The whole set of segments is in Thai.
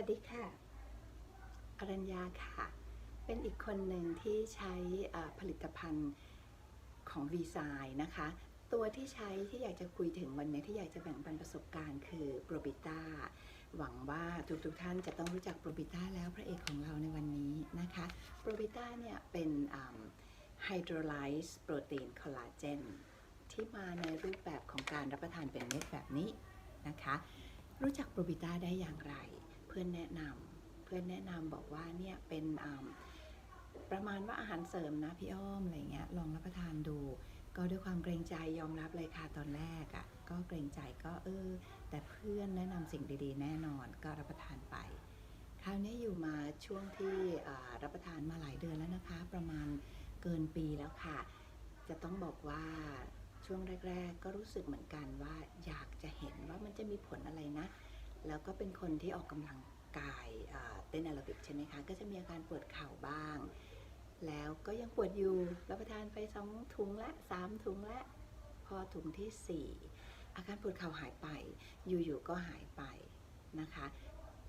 วัสดีค่ะอรัญญาค่ะ เป็นอีกคนหนึ่งที่ใช้ผลิตภัณฑ์ของ v ีไซน์นะคะ ตัวที่ใช้ที่อยากจะคุยถึงวันนี้ที่อยากจะแบ่งปันประสบการณ์คือโปรบิต้าหวังว่าทุกๆทท่านจะต้องรู้จักโปรบิต้าแล้วพระเอกของเราในวันนี้นะคะโปรบิต้าเนี่ยเป็นไฮโดรไลซ์โปรตีนคอลลาเจนที่มาในรูปแบบของการรับประทานเป็นเม็ดแบบนี้นะคะ รู้จักโปรบิต้าได้อย่างไร พื่อนแนะนำเพื่อนแนะนำบอกว่าเนี่ยเป็นประมาณว่าอาหารเสริมนะพี่อ้อมอะไรเงี้ยลองรับประทานดู ก็ด้วยความเกรงใจยอมรับเลยค่ะตอนแรกอะ่ะก็เกรงใจก็เออ แต่เพื่อนแนะนำสิ่งดีๆ แน่นอนก็รับประทานไป คราวนี้อยู่มาช่วงที่รับประทานมาหลายเดือนแล้วนะคะ ประมาณเกินปีแล้วค่ะ จะต้องบอกว่าช่วงแรก ๆ ก็รู้สึกเหมือนกันว่าอยากจะเห็นว่ามันจะมีผลอะไรนะ แล้วก็เป็นคนที่ออกกำลังกายเต้นแอโรบิกใช่ไหมคะ ก็จะมีอาการปวดเข่าบ้าง แล้วก็ยังปวดอยู่รับประทานไปสองถุงละสามถุงละ พอถุงที่สี่อาการปวดเข่าหายไป อยู่ๆก็หายไปนะคะ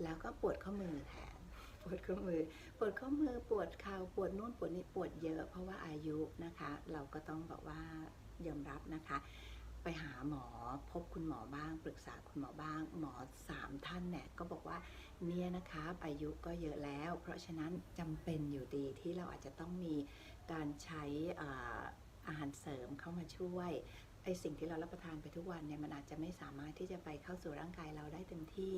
แล้วก็ปวดข้อมือแทนปวดข้อมือ ปวดข้อมือ ปวดเข่า ปวดนู่นปวดนี่ ปวดเยอะ เพราะว่าอายุนะคะ เราก็ต้องบอกว่ายอมรับนะคะ ไปหาหมอพบคุณหมอบ้าง ปรึกษาคุณหมอบ้าง หมอสามท่านเนี่ยก็บอกว่าเนี่ยนะคะอายุก็เยอะแล้ว เพราะฉะนั้นจำเป็นอยู่ดีที่เราอาจจะต้องมีการใช้อาหารเสริมเข้ามาช่วยไอสิ่งที่เรารับประทานไปทุกวันเนี่ยมันอาจจะไม่สามารถที่จะไปเข้าสู่ร่างกายเราได้เต็มที่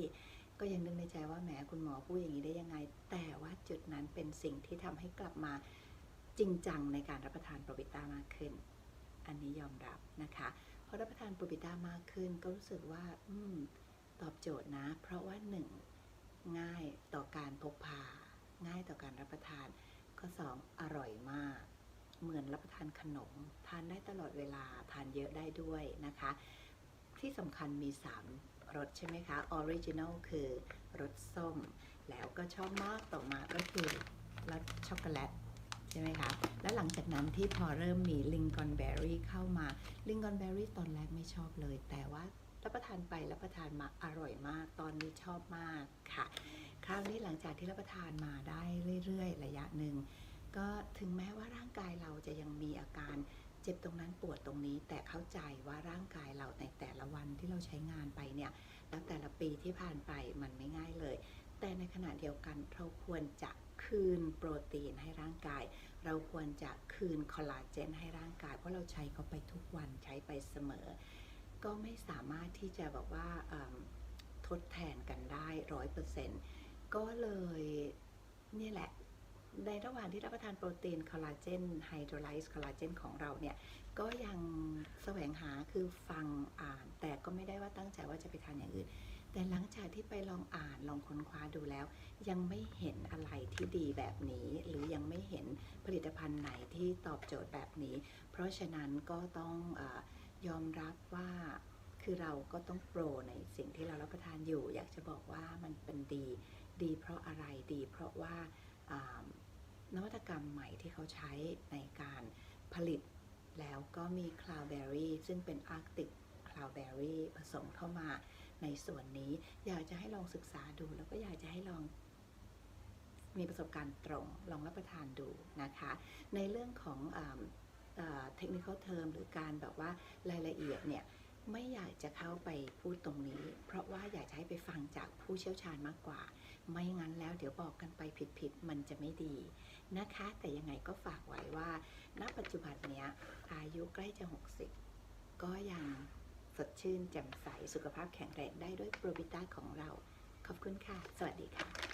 ก็ยังนึกในใจว่าแหมคุณหมอพูดอย่างนี้ได้ยังไง แต่ว่าจุดนั้นเป็นสิ่งที่ทำให้กลับมาจริงจังในการรับประทานโปรบิต้ามากขึ้น อันนี้ยอมรับนะคะ พอรับประทานปรบิต้ามากขึ้น ก็รู้สึกว่า อืม ตอบโจทย์นะ เพราะว่าหนึ่งง่ายต่อการพกพา ง่ายต่อการรับประทาน ข้อสองอร่อยมาก เหมือนรับประทานขนม ทานได้ตลอดเวลาทานเยอะได้ด้วยนะคะ ที่สำคัญมี 3รสใช่ไหมคะออริจินัลคือรสส้ม แล้วก็ชอบมากต่อมาก็คือรสช็อกโกแลต ช่ไหมคะ แล้วหลังจากนั้นที่พอเริ่มมีลิงกอนเบอร์รี่เข้ามา ลิงกอนเบอร์รี่ตอนแรกไม่ชอบเลย แต่ว่ารับประทานไปรับประทานมาอร่อยมาก ตอนนี้ชอบมากค่ะ คราวนี้หลังจากที่รับประทานมาได้เรื่อยๆ ระยะหนึ่ง ก็ถึงแม้ว่าร่างกายเราจะยังมีอาการเจ็บตรงนั้นปวดตรงนี้ แต่เข้าใจว่าร่างกายเราในแต่ละวันที่เราใช้งานไปเนี่ยแล้วแต่ละปีที่ผ่านไปมันไม่ง่ายเลย แต่ในขณะเดียวกันเราควรจะ คืนโปรตีนให้ร่างกาย เราควรจะคืนคอลลาเจนให้ร่างกาย เพราะเราใช้เขาไปทุกวันใช้ไปเสมอ ก็ไม่สามารถที่จะบอกว่าทดแทนกันได้ร้อยเปอร์เซ็นต์ก็เลยนี่แหละในระหว่างที่รับประทานโปรตีนคอลลาเจนไฮโดรไลซ์คอลลาเจนของเราเนี่ย ก็ยังแสวงหาคือฟังอ่าน แต่ก็ไม่ได้ว่าตั้งใจว่าจะไปทานอย่างอื่น แต่หลังจากที่ไปลองอ่านลองค้นคว้าดูแล้ว ยังไม่เห็นอะไรที่ดีแบบนี้ หรือยังไม่เห็นผลิตภัณฑ์ไหนที่ตอบโจทย์แบบนี้ เพราะฉะนั้นก็ต้องอยอมรับว่าคือเราก็ต้องโปรในสิ่งที่เรารับประทานอยู่ อยากจะบอกว่ามันเป็นดี ดีเพราะอะไรดีเพราะว่าอ่านวัตกรรมใหม่ที่เขาใช้ในการผลิตแล้วก็มีคลาวเบอรี่ซึ่งเป็นอาร์กติก คลาวเบอรี่ผสมเข้ามาในส่วนนี้ อยากจะให้ลองศึกษาดู แล้วก็อยากจะให้ลองมีประสบการณ์ตรงลองรับประทานดูนะคะ ในเรื่องของเทคนิคเทอมหรือการแบบว่ารายละเอียดเนี่ยไม่อยากจะเข้าไปพูดตรงนี้ เพราะว่าอยากจะให้ไปฟังจากผู้เชี่ยวชาญมากกว่า ไม่งั้นแล้วเดี๋ยวบอกกันไปผิดๆมันจะไม่ดีนะคะ แต่ยังไงก็ฝากไว้ว่า ณปัจจุบันเนี้ยอายุใกล้จะ 60 ก็ยัง สดชื่นแจ่มใส สุขภาพแข็งแรงได้ด้วยโปรบิต้าของเรา ขอบคุณค่ะ สวัสดีค่ะ